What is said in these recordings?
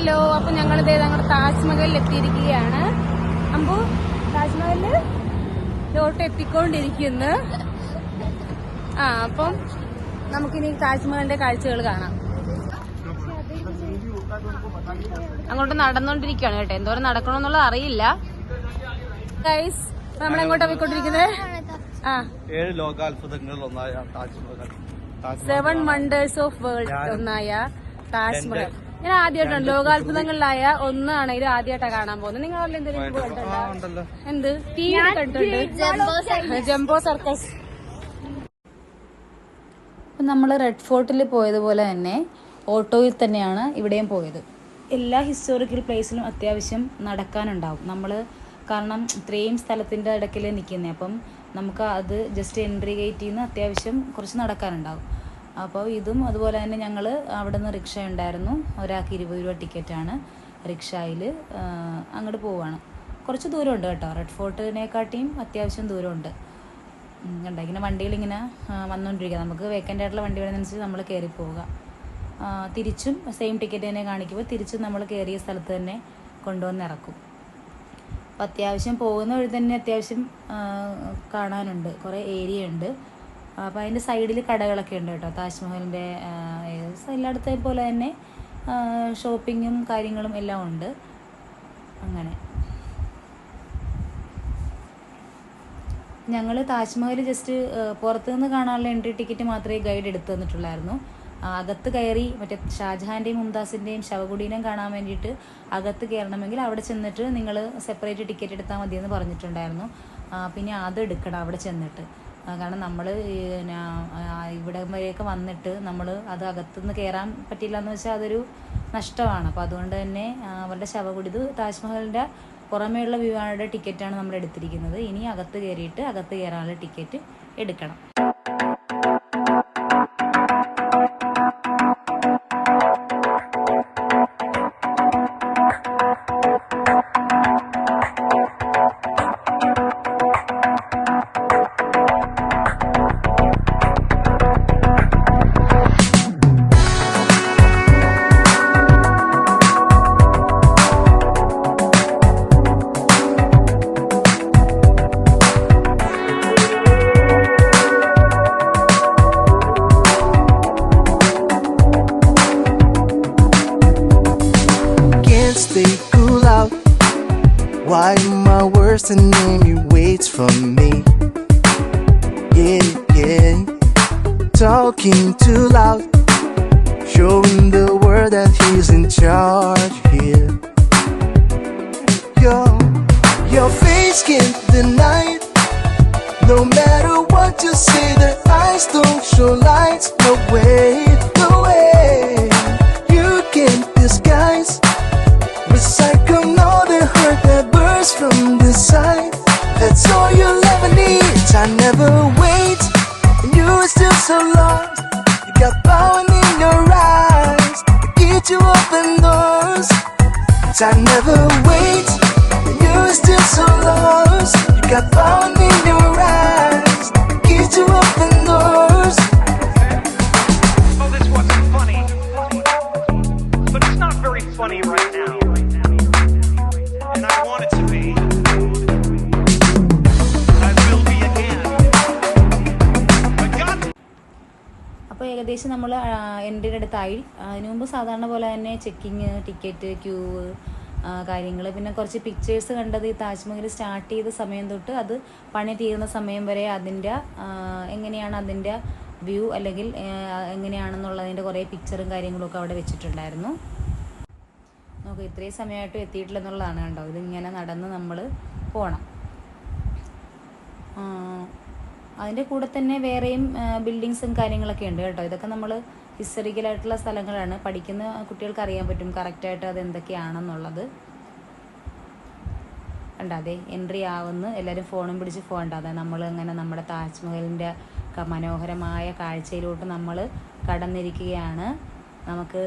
Hello അപ്പൊ ഞങ്ങൾ ഇതേ ഞങ്ങളുടെ താജ്മഹലിൽ എത്തിയിരിക്കുകയാണ് അമ്പു താജ്മഹലിൽ ലോട്ട് എത്തിക്കൊണ്ടിരിക്കുന്നു ആ അപ്പം നമുക്കിനി താജ്മഹലിന്റെ കാഴ്ചകൾ കാണാം. അങ്ങോട്ട് നടന്നോണ്ടിരിക്കുകയാണ് കേട്ടോ. എന്തോരം നടക്കണമെന്നുള്ളത് അറിയില്ല. ഗൈസ് നമ്മളെങ്ങോട്ടാ പോയിക്കൊണ്ടിരിക്കുന്നത് ആ. ഏഴ് ലോകാത്ഭുതങ്ങളിൽ ഒന്നായ Taj Mahal. Seven wonders of world ഒന്നായ താജ്മഹൽ. ഞാൻ ആദ്യമായിട്ടാണ് ലോകാത്ഭുതങ്ങളിലായ ഒന്നാണെങ്കിലും ആദ്യമായിട്ടാണ് കാണാൻ പോകുന്നത്. നിങ്ങൾ അവിടെ എന്തെങ്കിലും ആ, എന്ത്? ടി വി കണ്ടിട്ടുണ്ട്. Jumbo circus. അപ്പം നമ്മൾ റെഡ് ഫോർട്ടിൽ പോയതുപോലെ തന്നെ ഓട്ടോയിൽ തന്നെയാണ് ഇവിടെയും പോയത്. എല്ലാ ഹിസ്റ്റോറിക്കൽ പ്ലേസിലും അത്യാവശ്യം നടക്കാനുണ്ടാവും. നമ്മൾ കാരണം ഇത്രയും സ്ഥലത്തിന്റെ ഇടയ്ക്കിൽ നിൽക്കുന്നത് അപ്പം നമുക്ക് അത് ജസ്റ്റ് എൻട്രി ഗേറ്റിൽ നിന്ന് അത്യാവശ്യം കുറച്ച് നടക്കാനുണ്ടാവും. അപ്പോൾ ഇതും അതുപോലെ തന്നെ ഞങ്ങൾ അവിടെ നിന്ന് റിക്ഷ ഉണ്ടായിരുന്നു. ഒരാൾക്ക് ഇരുപത് രൂപ ടിക്കറ്റാണ് റിക്ഷയിൽ അങ്ങോട്ട് പോവാണ്. കുറച്ച് ദൂരമുണ്ട് കേട്ടോ. റെഡ് ഫോർട്ടിനെക്കാട്ടിയും അത്യാവശ്യം ദൂരമുണ്ട്. കണ്ടോ? ഇങ്ങനെ വണ്ടികൾ ഇങ്ങനെ വന്നുകൊണ്ടിരിക്കുക നമുക്ക് വേക്കന്റ് ആയിട്ടുള്ള വണ്ടി വരുന്നതനുസരിച്ച് നമ്മൾ കയറി പോവുക തിരിച്ചും സെയിം ടിക്കറ്റ് തന്നെ കാണിക്കുമ്പോൾ തിരിച്ചും നമ്മൾ കയറിയ സ്ഥലത്ത് തന്നെ കൊണ്ടുവന്ന് ഇറക്കും. അപ്പോൾ അത്യാവശ്യം പോകുന്ന വഴി തന്നെ അത്യാവശ്യം കാണാനുണ്ട്. കുറേ ഏരിയ ഉണ്ട്. അപ്പോൾ അതിന്റെ സൈഡിൽ കടകളൊക്കെ ഉണ്ട് കേട്ടോ. താജ്മഹലിന്റെ എല്ലായിടത്തെ പോലെ തന്നെ ഷോപ്പിങ്ങും കാര്യങ്ങളും എല്ലാം ഉണ്ട്. അങ്ങനെ. ഞങ്ങൾ താജ്മഹൽ ജസ്റ്റ് പുറത്തുനിന്ന് കാണാനുള്ള എൻട്രി ടിക്കറ്റ് മാത്രമേ ഗൈഡ് എടുത്തു തന്നിട്ടുള്ളായിരുന്നു. അകത്ത് കയറി മറ്റേ ഷാജഹാന്റെയും മുംതാസിന്റെയും ശവകുടീനം കാണാൻ വേണ്ടിയിട്ട് അകത്ത് കയറണമെങ്കിൽ അവിടെ ചെന്നിട്ട് നിങ്ങൾ സെപ്പറേറ്റ് ടിക്കറ്റ് എടുത്താൽ മതിയെന്ന് പറഞ്ഞിട്ടുണ്ടായിരുന്നു. പിന്നെ അത് എടുക്കണം അവിടെ ചെന്നിട്ട്. കാരണം നമ്മൾ ഇവിടെ വരെയൊക്കെ വന്നിട്ട് നമ്മൾ അത് അകത്തുനിന്ന് കയറാൻ പറ്റില്ല എന്ന് വെച്ചാൽ അതൊരു നഷ്ടമാണ്. അപ്പോൾ അതുകൊണ്ട് തന്നെ അവരുടെ ശവകുടിത് താജ്മഹലിന്റെ പുറമേയുള്ള വിവാഹയുടെ ടിക്കറ്റാണ് നമ്മൾ എടുത്തിരിക്കുന്നത് ഇനി അകത്ത് കയറിയിട്ട് അകത്ത് കയറാനുള്ള ടിക്കറ്റ് എടുക്കണം. Why my worst enemy waits for me? Yeah, yeah. Talking too loud, showing the world that he's in charge Power in your eyes to get you open doors. I never wait, and you are still so lost. You got power in your eyes to get you open ഏകദേശം നമ്മൾ എന്റെ അടുത്തായി. അതിനു മുമ്പ് സാധാരണ പോലെ തന്നെ checking ticket Q കാര്യങ്ങൾ പിന്നെ കുറച്ച് പിക്ചേഴ്സ് കണ്ടത് ഈ താജ്മഹൽ സ്റ്റാർട്ട് ചെയ്ത സമയം തൊട്ട് അത് പണി തീരുന്ന സമയം വരെ അതിന്റെ എങ്ങനെയാണ് അതിന്റെ വ്യൂ അല്ലെങ്കിൽ എങ്ങനെയാണെന്നുള്ളതിന്റെ കുറേ പിക്ചറും കാര്യങ്ങളൊക്കെ അവിടെ വെച്ചിട്ടുണ്ടായിരുന്നു. നമുക്ക് ഇത്രയും സമയമായിട്ടും എത്തിയിട്ടില്ല എന്നുള്ളതാണ് കണ്ടോ. ഇതിങ്ങനെ നടന്ന് നമ്മൾ പോകണം അതിന്റെ കൂടെ തന്നെ വേറെയും ബിൽഡിങ്സും കാര്യങ്ങളൊക്കെ ഉണ്ട് കേട്ടോ. ഇതൊക്കെ നമ്മൾ ഹിസ്റ്ററിക്കലായിട്ടുള്ള സ്ഥലങ്ങളാണ്. പഠിക്കുന്ന കുട്ടികൾക്ക് അറിയാൻ പറ്റും കറക്റ്റായിട്ട് അത് എന്തൊക്കെയാണെന്നുള്ളത്. കണ്ടാതെ എൻട്രി ആവുന്നു. എല്ലാവരും ഫോണും പിടിച്ച് പോകണ്ട. അതെ നമ്മൾ അങ്ങനെ നമ്മുടെ താജ്മഹലിന്റെ മനോഹരമായ കാഴ്ചയിലോട്ട് നമ്മൾ കടന്നിരിക്കുകയാണ്. നമുക്ക്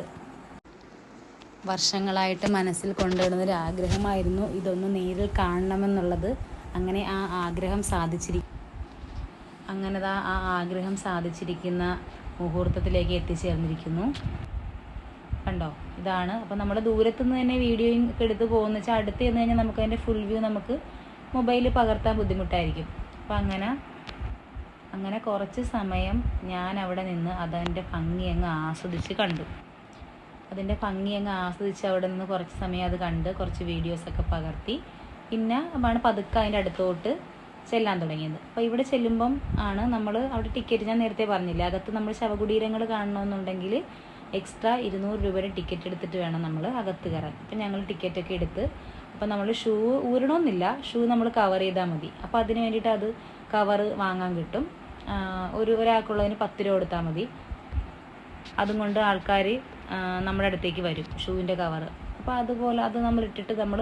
വർഷങ്ങളായിട്ട് മനസ്സിൽ കൊണ്ടുവരുന്നൊരു ആഗ്രഹമായിരുന്നു ഇതൊന്ന് നേരിൽ കാണണമെന്നുള്ളത്. അങ്ങനെ ആ ആഗ്രഹം സാധിച്ചിരി അങ്ങനെ ആ ആഗ്രഹം സാധിച്ചിരിക്കുന്ന മുഹൂർത്തത്തിലേക്ക് എത്തിച്ചേർന്നിരിക്കുന്നു. കണ്ടോ? ഇതാണ്. അപ്പം നമ്മൾ ദൂരത്തുനിന്ന് തന്നെ വീഡിയോയും ഒക്കെ എടുത്ത് പോകുന്ന വെച്ചാൽ അടുത്ത് ചെന്ന് കഴിഞ്ഞാൽ നമുക്ക് അതിന്റെ ഫുൾ വ്യൂ നമുക്ക് മൊബൈലിൽ പകർത്താൻ ബുദ്ധിമുട്ടായിരിക്കും. അപ്പം അങ്ങനെ അങ്ങനെ കുറച്ച് സമയം ഞാൻ അവിടെ നിന്ന് അതിന്റെ ഭംഗി അങ്ങ് ആസ്വദിച്ച് കണ്ടു. അതിന്റെ ഭംഗി അങ്ങ് ആസ്വദിച്ച് അവിടെ നിന്ന് കുറച്ച് സമയം അത് കണ്ട് കുറച്ച് വീഡിയോസൊക്കെ പകർത്തി. പിന്നെ ആണ് പതുക്കെ അതിന്റെ അടുത്തോട്ട് ചെല്ലാൻ തുടങ്ങിയത്. അപ്പോൾ ഇവിടെ ചെല്ലുമ്പം ആണ് നമ്മൾ അവിടെ ടിക്കറ്റ് ഞാൻ നേരത്തെ പറഞ്ഞില്ല അകത്ത് നമ്മൾ ശവകുടീരങ്ങൾ കാണണമെന്നുണ്ടെങ്കിൽ എക്സ്ട്രാ ഇരുന്നൂറ് രൂപയുടെ ടിക്കറ്റ് എടുത്തിട്ട് വേണം നമ്മൾ അകത്ത് കയറാൻ. അപ്പം ഞങ്ങൾ ടിക്കറ്റൊക്കെ എടുത്ത് അപ്പം നമ്മൾ ഷൂ ഊരണമെന്നില്ല ഷൂ നമ്മൾ കവർ ചെയ്താൽ മതി. അപ്പോൾ അതിന് വേണ്ടിയിട്ട് അത് കവർ വാങ്ങാൻ കിട്ടും. ഒരു ഒരാൾക്കുള്ളതിന് പത്ത് രൂപ കൊടുത്താൽ മതി. അതും കൊണ്ട് ആൾക്കാർ നമ്മുടെ അടുത്തേക്ക് വരും ഷൂവിന്റെ കവർ അപ്പോൾ അതുപോലെ അത് നമ്മൾ ഇട്ടിട്ട് നമ്മൾ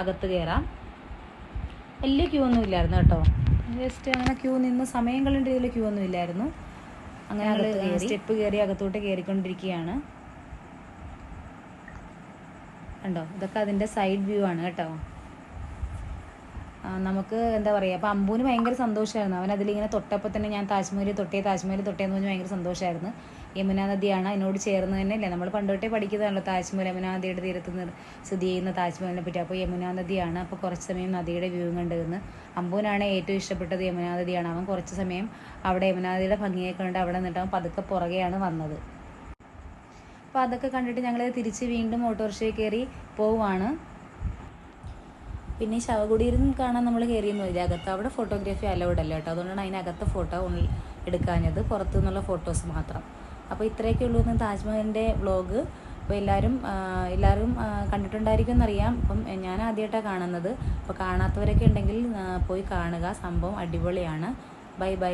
അകത്ത് കയറാം. വലിയ ക്യൂ ഒന്നും ഇല്ലായിരുന്നു കേട്ടോ. ജസ്റ്റ് അങ്ങനെ ക്യൂ നിന്ന് സമയം കളേണ്ട രീതിയിൽ ക്യൂ ഒന്നും ഇല്ലായിരുന്നു. അങ്ങനെ സ്റ്റെപ്പ് കയറി അകത്തോട്ട് കയറിക്കൊണ്ടിരിക്കുകയാണ് കണ്ടോ? ഇതൊക്കെ അതിന്റെ സൈഡ് വ്യൂ ആണ് കേട്ടോ. നമുക്ക് എന്താ പറയുക അപ്പോൾ അമ്പൂന് ഭയങ്കര സന്തോഷമായിരുന്നു അവൻ അതിലിങ്ങനെ തൊട്ടപ്പോൾ തന്നെ ഞാൻ താജ്മഹൽ തൊട്ടേ താജ്മഹൽ തൊട്ടേ എന്ന് പറഞ്ഞ് ഭയങ്കര സന്തോഷമായിരുന്നു യമുനാ നദിയാണ് അതിനോട് ചേർന്ന് തന്നെ അല്ലേ നമ്മൾ പണ്ടോട്ടേ പഠിക്കുന്നതാണല്ലോ താജ്മഹൽ യമുന നദിയുടെ തീരത്ത് സ്ഥിതി ചെയ്യുന്ന താജ്മഹലിനെ പറ്റി. അപ്പോൾ യമുന നദിയാണ്. അപ്പോൾ കുറച്ച് സമയം നദിയുടെ വ്യൂ കണ്ടിരുന്നു അമ്പൂനാണ് ഏറ്റവും ഇഷ്ടപ്പെട്ടത് യമുന നദിയാണ്. അവൻ കുറച്ച് സമയം അവിടെ യമുന നദിയുടെ ഭംഗിയെ കണ്ട് അവിടെ നിന്നിട്ട് അവൻ പതുക്കെ പുറകെയാണ് വന്നത്. അപ്പോൾ അതൊക്കെ കണ്ടിട്ട് ഞങ്ങൾ തിരിച്ച് വീണ്ടും ഓട്ടോറിക്ഷയിൽ കയറി പോവുകയാണ് പിന്നെ ശവകുടീരം കാണാൻ നമ്മൾ കയറിയൊന്നും ഇല്ല. അകത്ത് അവിടെ ഫോട്ടോഗ്രാഫി അലൗഡ് അല്ല കേട്ടോ. അതുകൊണ്ടാണ് അതിനകത്ത് ഫോട്ടോ എടുക്കാഞ്ഞത്. പുറത്തു നിന്നുള്ള ഫോട്ടോസ് മാത്രം. അപ്പോൾ ഇത്രയൊക്കെ ഉള്ളൂ ഇന്ന് താജ്മഹലിന്റെ വ്ളോഗ്. അപ്പോൾ എല്ലാവരും എല്ലാവരും കണ്ടിട്ടുണ്ടായിരിക്കും എന്നറിയാം. അപ്പം ഞാൻ ആദ്യമായിട്ടാണ് കാണുന്നത്. അപ്പോൾ കാണാത്തവരൊക്കെ ഉണ്ടെങ്കിൽ പോയി കാണുക. സംഭവം അടിപൊളിയാണ്. Bye bye.